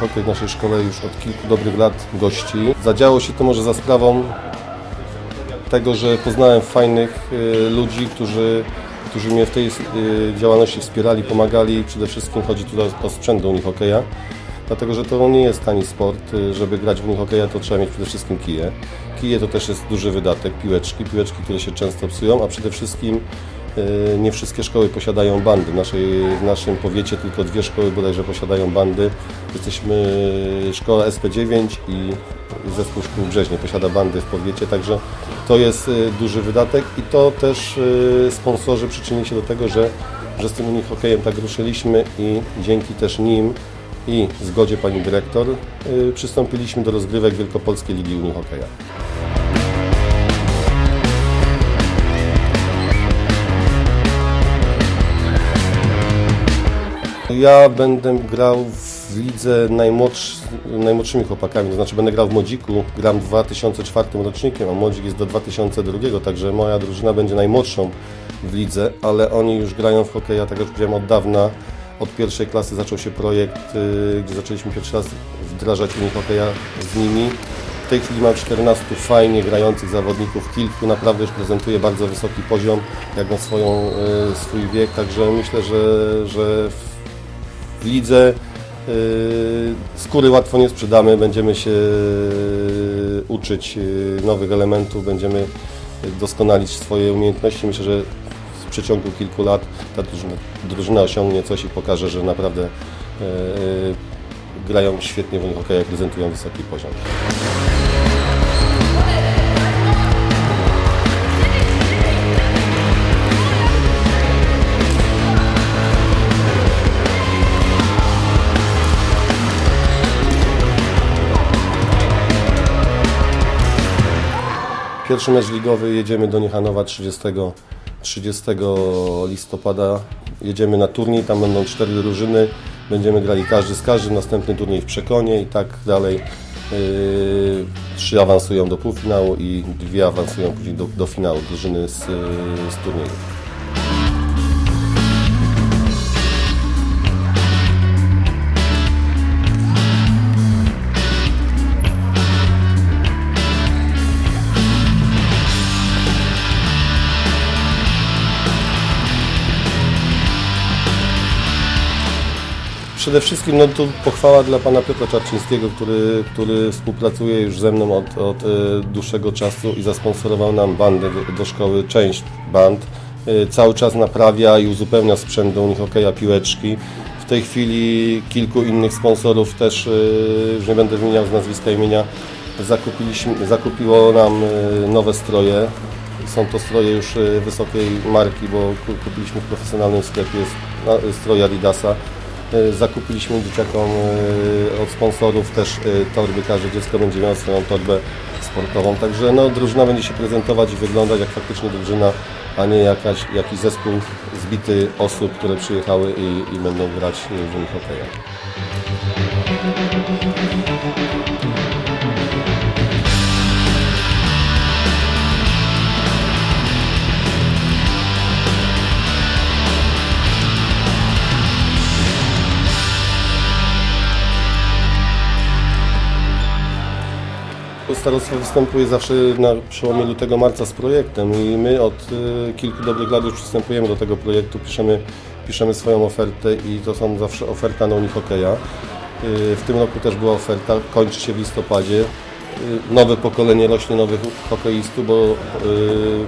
hokej w naszej szkole już od kilku dobrych lat gości. Zadziało się to może za sprawą tego, że poznałem fajnych y, ludzi, którzy, którzy mnie w tej y, działalności wspierali, pomagali. Przede wszystkim chodzi tu o, sprzęt do unihokeja, dlatego że to nie jest tani sport. Y, Żeby grać w unihokeja to trzeba mieć przede wszystkim kije. Kije to też jest duży wydatek, piłeczki, piłeczki, które się często psują, a przede wszystkim nie wszystkie szkoły posiadają bandy. W, naszej, w naszym powiecie tylko dwie szkoły bodajże posiadają bandy. Jesteśmy szkoła SP9 i zespół szkół Brzeźnie posiada bandy w powiecie, także to jest y, duży wydatek i to też y, sponsorzy przyczynili się do tego, że, że z tym unihokejem tak ruszyliśmy i dzięki też nim i zgodzie pani dyrektor y, przystąpiliśmy do rozgrywek Wielkopolskiej Ligi Unihokeja. Ja będę grał w lidze najmłodszy, najmłodszymi chłopakami, to znaczy będę grał w Młodziku, gram w 2004 rocznikiem, a Młodzik jest do 2002, także moja drużyna będzie najmłodszą w lidze, ale oni już grają w hokeja, tak jak już powiedziałem, od dawna. Od pierwszej klasy zaczął się projekt, y, gdzie zaczęliśmy pierwszy raz wdrażać unihokeja z nimi. W tej chwili mam 14 fajnie grających zawodników, kilku naprawdę już prezentuje bardzo wysoki poziom, jak na swoją, y, swój wiek, także myślę, że, że w w lidze. Yy, Skóry łatwo nie sprzedamy, będziemy się yy, uczyć yy, nowych elementów, będziemy doskonalić swoje umiejętności. Myślę, że w przeciągu kilku lat ta drużyna, drużyna osiągnie coś i pokaże, że naprawdę grają świetnie w hokeja, prezentują wysoki poziom. Pierwszy mecz ligowy jedziemy do Niechanowa 30, 30 listopada. Jedziemy na turniej, tam będą cztery drużyny. Będziemy grali każdy z każdym, następny turniej w Przekonie i tak dalej. Yy, trzy awansują do półfinału i dwie awansują później do, do finału drużyny z, yy, z turnieju. Przede wszystkim no, tu pochwała dla pana Piotra Czarczyńskiego, który, który współpracuje już ze mną od, od e, dłuższego czasu i zasponsorował nam bandę do, do szkoły, część band. E, Cały czas naprawia i uzupełnia sprzęt do hokeja piłeczki. W tej chwili kilku innych sponsorów też, e, już nie będę wymieniał z nazwiska imienia, zakupiliśmy, zakupiło nam nowe stroje. Są to stroje już wysokiej marki, bo ku- kupiliśmy w profesjonalnym sklepie stroje Adidasa. E, Zakupiliśmy dzieciakom e, od sponsorów też e, torby, każde dziecko będzie miało swoją torbę sportową, także no, drużyna będzie się prezentować i wyglądać jak faktycznie drużyna, a nie jakaś, jakiś zespół zbity osób, które przyjechały i, i będą grać w unihokeja. Starostwo występuje zawsze na przełomie lutego, marca z projektem i my od y, kilku dobrych lat już przystępujemy do tego projektu, piszemy, piszemy swoją ofertę i to są zawsze oferta na unihokeja. Y, w tym roku też była oferta, kończy się w listopadzie. Y, nowe pokolenie rośnie nowych hokeistów, bo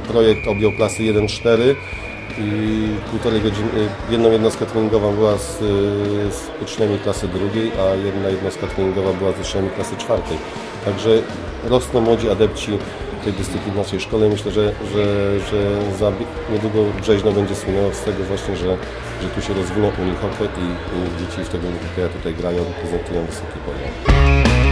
projekt objął klasy 1-4 i półtorej godziny, jedną jednostkę treningową była z, z uczniami klasy drugiej, a jedna jednostka treningowa była z uczniami klasy czwartej. Także rosną młodzi adepci tej dyscypliny w naszej szkole. Myślę, że, że, że za niedługo Brzeźno będzie słynęło z tego właśnie, że, że tu się rozwinął unihokej i, i dzieci w tego unihokeja tutaj grają, prezentują wysoki poziom.